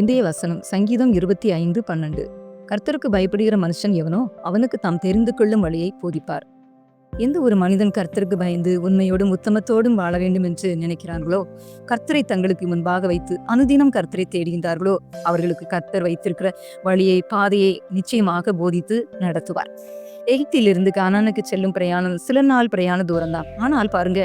இந்திய வசனம் சங்கீதம் இருபத்தி ஐந்து பன்னெண்டு. கர்த்தருக்கு பயப்படுகிற மனுஷன் எவனோ அவனுக்கு தாம் தெரிந்து கொள்ளும் வழியை போதிப்பார். எந்த ஒரு மனிதன் கர்த்தருக்கு பயந்து உண்மையோடும் உத்தமத்தோடும் வாழ வேண்டும் என்று நினைக்கிறார்களோ? கர்த்தரை தங்களுக்கு முன்பாக வைத்து அனுதினம் கர்த்தரை தேடுகின்றார்களோ? அவர்களுக்கு கர்த்தர் வைத்திருக்கிற வழியை பாதையை நிச்சயமாக போதித்து நடத்துவார். எகிப்திலிருந்து கானானுக்கு செல்லும் பிரயாணம் சில நாள் பிரயாண தூரம் தான் ஆனால் பாருங்க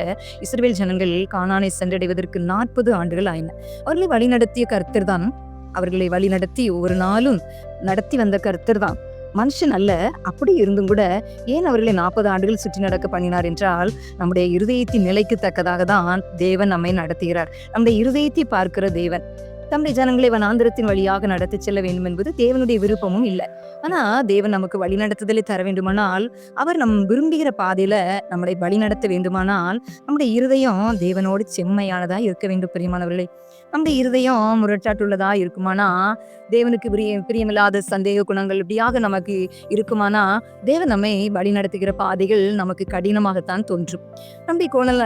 இஸ்ரேல் ஜனங்கள் கானானை சென்றடைவதற்கு நாற்பது ஆண்டுகள் ஆயின. அவர்களை வழிநடத்திய கர்த்தர் தான் அவர்களை வழிநடத்தி ஒரு நாளும் நடத்தி வந்த கருத்தர் தான் மனுஷன் அல்ல அப்படி இருந்தும் கூட ஏன் அவர்களை நாற்பது ஆண்டுகள் சுற்றி நடக்க பண்ணினார் என்றால் நம்முடைய இருதயத்தின் நிலைக்கு தக்கதாக தான் தேவன் நம்மை நடத்துகிறார். நம்முடைய இருதயத்தை பார்க்கிற தேவன். தம்முடைய ஜனங்களை வனாந்திரத்தின் வழியாக நடத்தி செல்ல வேண்டும் என்பது தேவனுடைய விருப்பமும் இல்லை. ஆனா தேவன் நமக்கு வழி நடத்துதலை தர வேண்டுமானால் அவர் நம் விரும்புகிற பாதையில நம்மளை வழி நடத்த வேண்டுமானால் நம்முடைய இருதயம் தேவனோடு செம்மையானதா இருக்க வேண்டும் பிரியமானவர்களே. அந்த இருதயம் முரட்டாட்டுள்ளதா இருக்குமானா தேவனுக்கு பிரிய பிரியமில்லாத சந்தேக குணங்கள் இப்படியாக நமக்கு இருக்குமானா தேவன் நம்மை வழி நடத்துகிற பாதைகள் நமக்கு கடினமாகத்தான் தோன்றும். நம்பி கோணல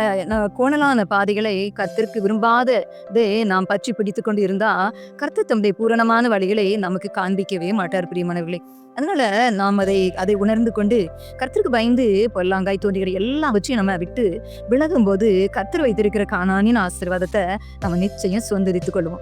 கோணலான பாதைகளை கர்த்தருக்கு விரும்பாததே நாம் பற்றி பிடித்து கொண்டு இருந்தா கர்த்தர் தம்முடைய பூரணமான வழிகளை நமக்கு காண்பிக்கவே மாட்டார் பிரியமானவர்களே. அதனால நாம் அதை அதை உணர்ந்து கொண்டு கர்த்தருக்கு பயந்து பொல்லாங்காய் தோன்றுகிற எல்லாவற்றையும் நம்ம விட்டு விலகும் போது கர்த்தர் வைத்திருக்கிற காணானின் ஆசீர்வாதத்தை நம்ம நிச்சயம் சுதந்திரித்துக் கொள்வோம்.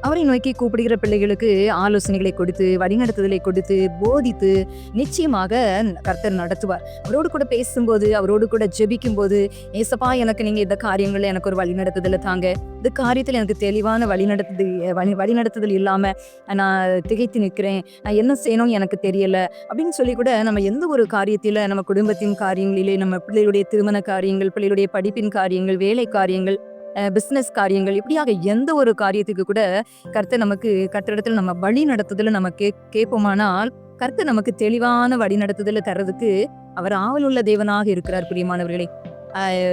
அவரை நோக்கி கூப்பிடுகிற பிள்ளைகளுக்கு ஆலோசனைகளை கொடுத்து வழிநடத்துதலை கொடுத்து போதித்து நிச்சயமாக கர்த்தர் நடத்துவார். அவரோடு கூட பேசும்போது அவரோடு கூட ஜெபிக்கும் போது ஏசப்பா எனக்கு நீங்க இந்த காரியங்களில் எனக்கு ஒரு வழிநடத்துதலை தாங்க. இந்த காரியத்தில் எனக்கு தெளிவான வழிநடத்துது வழி வழிநடத்துதல் இல்லாம நான் திகைத்து நிற்கிறேன். நான் என்ன செய்யணும் எனக்கு தெரியல. அப்படின்னு சொல்லி கூட நம்ம எந்த ஒரு காரியத்தில நம்ம குடும்பத்தின் காரியங்களிலே நம்ம பிள்ளைகளுடைய திருமண காரியங்கள் பிள்ளைகளுடைய படிப்பின் காரியங்கள் வேலை காரியங்கள் பிஸ்னஸ் காரியங்கள் இப்படியாக எந்த ஒரு காரியத்துக்கு கூட கருத்தை நமக்கு கட்டிடத்தில் நம்ம வழி நடத்துதல நம்ம கே கேட்போமானால் கருத்து நமக்கு தெளிவான வழி நடத்துதல தர்றதுக்கு அவர் ஆவலுள்ள தேவனாக இருக்கிறார் பிரியமானவர்களே.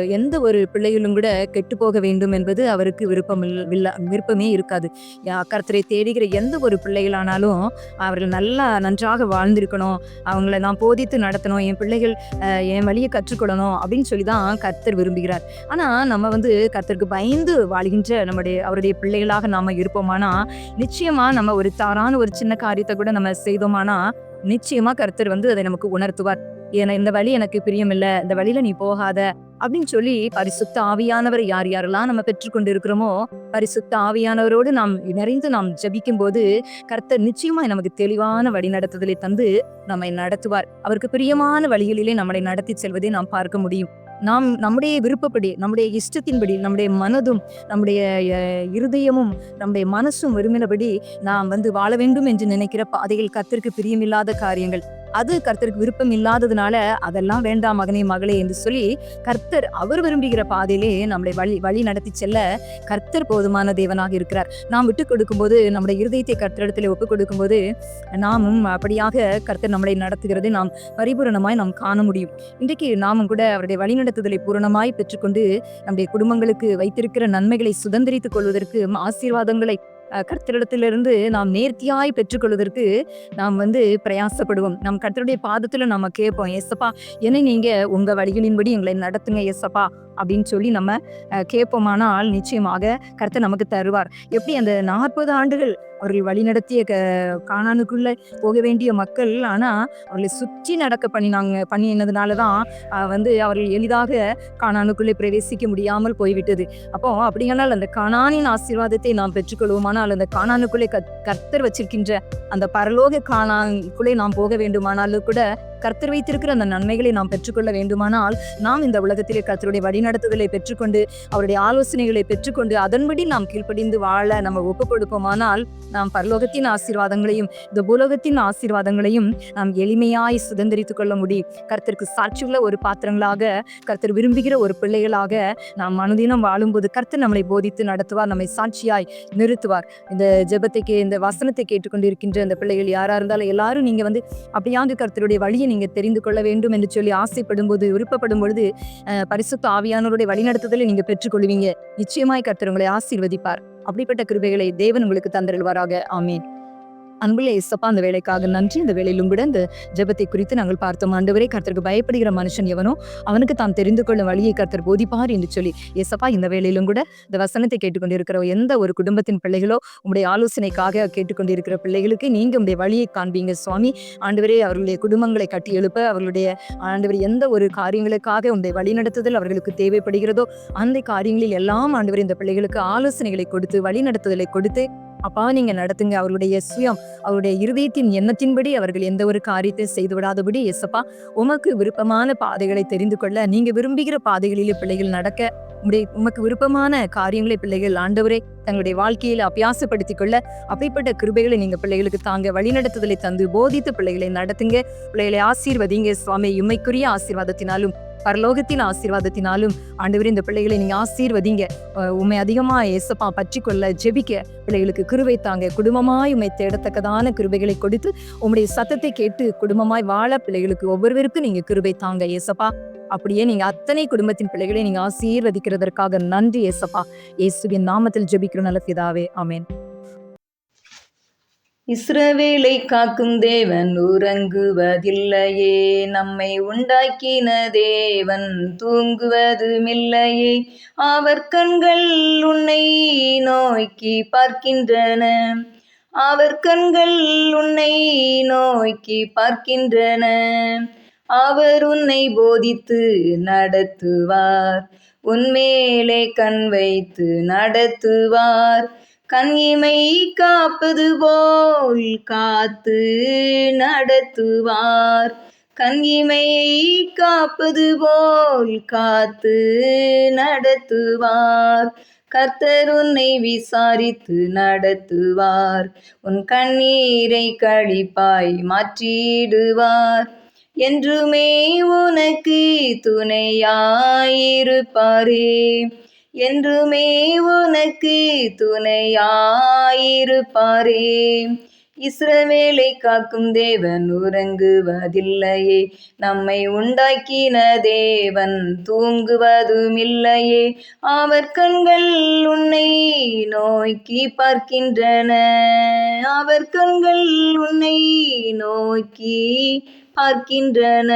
எந்த ஒரு பிள்ளைகளும் கூட கெட்டு போக வேண்டும் என்பது அவருக்கு விருப்பம் இல்ல- விருப்பமே இருக்காது. யா- கர்த்தரை தேடுகிற எந்த ஒரு பிள்ளைகளானாலும் அவர்கள் நல்லா நன்றாக வாழ்ந்திருக்கணும். அவங்கள நான் போதித்து நடத்தணும். என் பிள்ளைகள் என் வழியை கற்றுக்கொள்ளணும் அப்படின்னு சொல்லி தான் கர்த்தர் விரும்புகிறார். ஆனால் நம்ம வந்து கர்த்தருக்கு பயந்து வாழ்கின்ற நம்முடைய அவருடைய பிள்ளைகளாக நாம் இருப்போமானா நிச்சயமாக நம்ம ஒரு தாரான ஒரு சின்ன காரியத்தை கூட நம்ம செய்தோமானா நிச்சயமாக கர்த்தர் வந்து அதை நமக்கு உணர்த்துவார். ஏன்னா இந்த வழி எனக்கு பிரியமில்லை. இந்த வழியில் நீ போகாத. அப்படின்னு சொல்லி பரிசுத்த ஆவியானவர் யார் யாரெல்லாம் நம்ம பெற்றுக்கொண்டு இருக்கிறோமோ பரிசுத்த ஆவியானவரோடு நாம் நிறைந்து நாம் ஜபிக்கும் போது கர்த்தர் நிச்சயமா நமக்கு தெளிவான வழி நடத்துதலை தந்து நம்மை நடத்துவார். அவருக்கு பிரியமான வழிகளிலே நம்மளை நடத்தி செல்வதை நாம் பார்க்க முடியும். நாம் நம்முடைய விருப்பப்படி நம்முடைய இஷ்டத்தின்படி நம்முடைய மனதும் நம்முடைய இருதயமும் நம்முடைய மனசும் விரும்பினபடி நாம் வந்து வாழ வேண்டும் என்று நினைக்கிற பாதைகள் கத்திற்கு பிரியமில்லாத காரியங்கள். அது கர்த்தருக்கு விருப்பம் இல்லாததுனால அதெல்லாம் வேண்டாம் மகனே மகளே என்று சொல்லி கர்த்தர் அவர் விரும்புகிற பாதையிலே நம்மளை வழி வழி நடத்தி செல்ல கர்த்தர் போதுமான தேவனாக இருக்கிறார். நாம் விட்டு கொடுக்கும்போது நம்முடைய இருதயத்தை கர்த்தரிடத்தில் ஒப்புக் கொடுக்கும்போது நாமும் அப்படியாக கர்த்தர் நம்மளை நடத்துகிறதை நாம் பரிபூரணமாய் நாம் காண முடியும். இன்றைக்கு நாமும் கூட அவருடைய வழிநடத்துதலை பூரணமாய் பெற்றுக்கொண்டு நம்முடைய குடும்பங்களுக்கு வைத்திருக்கிற நன்மைகளை சுதந்திரித்துக் கொள்வதற்கு ஆசீர்வாதங்களை கர்த்தரிடத்திலிருந்து நாம் நேர்த்தியாய் பெற்றுக்கொள்வதற்கு நாம் வந்து பிரயாசப்படுவோம். நம் கர்த்தருடைய பாதத்தில் நம்ம கேட்போம் ஏசப்பா என்னை நீங்க உங்க வழிகளின்படி எங்களை நடத்துங்க ஏசப்பா. அப்படின்னு சொல்லி நம்ம கேட்போமான ஆள் நிச்சயமாக கர்த்தர் நமக்கு தருவார். எப்படி அந்த நாற்பது ஆண்டுகள் அவர்கள் வழிநடத்திய க காணானுக்குள்ள போக வேண்டிய மக்கள் ஆனால் அவர்களை சுற்றி நடக்க பண்ணினாங்க பண்ணினதுனால தான் வந்து அவர்கள் எளிதாக காணானுக்குள்ளே பிரவேசிக்க முடியாமல் போய்விட்டது. அப்போ அப்படியானால் அந்த காணானின் ஆசீர்வாதத்தை நாம் பெற்றுக்கொள்வோமானால் அந்த காணானுக்குள்ளே கத்- கர்த்தர் வச்சிருக்கின்ற அந்த பரலோக காணானுக்குள்ளே நாம் போக வேண்டுமானாலும் கூட கர்த்தர் வைத்திருக்கிற அந்த நன்மைகளை நாம் பெற்றுக்கொள்ள வேண்டுமானால் நாம் இந்த உலகத்திலே கர்த்தருடைய வழிநடத்துதலை பெற்றுக்கொண்டு அவருடைய ஆலோசனைகளை பெற்றுக்கொண்டு அதன்படி நாம் கீழ்ப்படிந்து வாழ நம்ம ஒப்பு கொடுப்போமானால் நாம் பரலோகத்தின் ஆசீர்வாதங்களையும் இந்த பூலோகத்தின் ஆசீர்வாதங்களையும் நாம் எளிமையாய் சுதந்திரித்துக் கொள்ள முடியும் கர்த்தருக்கு சாட்சியுள்ள ஒரு பாத்திரங்களாக கர்த்தர் விரும்புகிற ஒரு பிள்ளைகளாக நாம் மனதினம் வாழும்போது கர்த்தர் நம்மளை போதித்து நடத்துவார் நம்மை சாட்சியாய் நிறுத்துவார். இந்த ஜெபத்தை கே இந்த வசனத்தை கேட்டுக்கொண்டு இருக்கின்ற இந்த பிள்ளைகள் யாரா இருந்தாலும் எல்லாரும் நீங்க வந்து அப்படியாவது கர்த்தருடைய வழியை நீங்க தெரிந்து கொள்ள வேண்டும் என்று சொல்லி ஆசைப்படும் போது விருப்பப்படும் பொழுது பரிசுத்த ஆவியானவருடைய வழிநடத்துதலை நீங்க பெற்றுக்கொள்வீங்க. நிச்சயமாய் கர்த்தர் உங்களை ஆசீர்வதிப்பார். அப்படிப்பட்ட கிருபைகளை தேவன் உங்களுக்கு தந்திருவாராக ஆமீன். அன்புள்ள இசப்பா அந்த வேலைக்காக நன்றி. இந்த வேலையிலும் கூட இந்த ஜெபத்தை குறித்து நாங்கள் பார்த்தோம். ஆண்டவரே கர்த்தருக்கு பயப்படுகிற மனுஷன் எவனோ அவனுக்கு தாம் தெரிந்து கொள்ளும் வழியை கர்த்தர் போதிப்பார் என்று சொல்லி. ஏசப்பா இந்த வேலையிலும் கூட இந்த வசனத்தை கேட்டுக்கொண்டிருக்கிற எந்த ஒரு குடும்பத்தின் பிள்ளைகளோ உங்களுடைய ஆலோசனைக்காக கேட்டுக்கொண்டிருக்கிற பிள்ளைகளுக்கு நீங்க உங்களுடைய வழியை காண்பீங்க சுவாமி. ஆண்டவரே அவர்களுடைய குடும்பங்களை கட்டி எழுப்ப அவர்களுடைய ஆண்டவர் எந்த ஒரு காரியங்களுக்காக உங்களுடைய வழிநடத்துதல் அவர்களுக்கு தேவைப்படுகிறதோ அந்த காரியங்களில் எல்லாம் ஆண்டவர் இந்த பிள்ளைகளுக்கு ஆலோசனைகளை கொடுத்து வழிநடத்துதலை கொடுத்து அப்பா நீங்க நடத்துங்க. அவருடைய சுயம் அவருடைய இருதயத்தின் எண்ணத்தின்படி அவர்கள் எந்த ஒரு காரியத்தை செய்து விடாதபடி எசப்பா உமக்கு விருப்பமான பாதைகளை தெரிந்து கொள்ள நீங்க விரும்புகிற பாதைகளிலே பிள்ளைகள் நடக்க உடைய உமக்கு விருப்பமான காரியங்களை பிள்ளைகள் ஆண்டவரே தங்களுடைய வாழ்க்கையில அபியாசப்படுத்திக் கொள்ள அப்படிப்பட்ட கிருபைகளை நீங்க பிள்ளைகளுக்கு தாங்க வழிநடத்துதலை தந்து போதித்து பிள்ளைகளை நடத்துங்க. பிள்ளைகளை ஆசீர்வதிங்க. சுவாமி உண்மைக்குரிய ஆசீர்வாதத்தினாலும் பரலோகத்தின் ஆசீர்வாதத்தினாலும் ஆண்டவரே இந்த பிள்ளைகளை நீங்க ஆசீர்வதிங்க. உண்மை அதிகமாக அதிகமா ஏசப்பா பற்றி கொள்ள ஜெபிக்க பிள்ளைகளுக்கு கிருவை தாங்க. குடும்பமாய் உண்மை தேடத்தக்கதான கிருபைகளை கொடுத்து உம்முடைய சத்தத்தை கேட்டு குடும்பமாய் வாழ பிள்ளைகளுக்கு ஒவ்வொருவருக்கும் நீங்க கிருபை தாங்க ஏசப்பா. அப்படியே நீங்க அத்தனை குடும்பத்தின் பிள்ளைகளை நீங்க ஆசீர்வதிக்கிறதற்காக நன்றி ஏசப்பா. இயேசுவின் நாமத்தில் ஜெபிக்கிற நல்ல பிதாவே. ஆமேன். இஸ்ரவேலை காக்கும் தேவன் உறங்குவதில்லையே. நம்மை உண்டாக்கின தேவன் தூங்குவதுமில்லையே. அவர் கண்கள் உன்னை நோக்கி பார்க்கின்றன. அவர் கண்கள் உன்னை நோக்கி பார்க்கின்றன. அவர் உன்னை போதித்து நடத்துவார். உன்மேலே கண் வைத்து நடத்துவார். கண் இமை காப்பது போல் காத்து நடத்துவார். கண் இமையை காப்பது போல் காத்து நடத்துவார். கர்த்தர் உன்னை விசாரித்து நடத்துவார். உன் கண்ணீரை கழிப்பாய் மாற்றிடுவார். என்றுமே உனக்கு துணையாயிருப்பாரே. என்றுமே உனக்கு துணையாயிருப்பாரே. இஸ்ரவேலை காக்கும் தேவன் உறங்குவதில்லையே. நம்மை உண்டாக்கின தேவன் தூங்குவதுமில்லையே. அவர் கண்கள் உன்னை நோக்கி பார்க்கின்றன. அவர் கண்கள் உன்னை நோக்கி பார்க்கின்றன.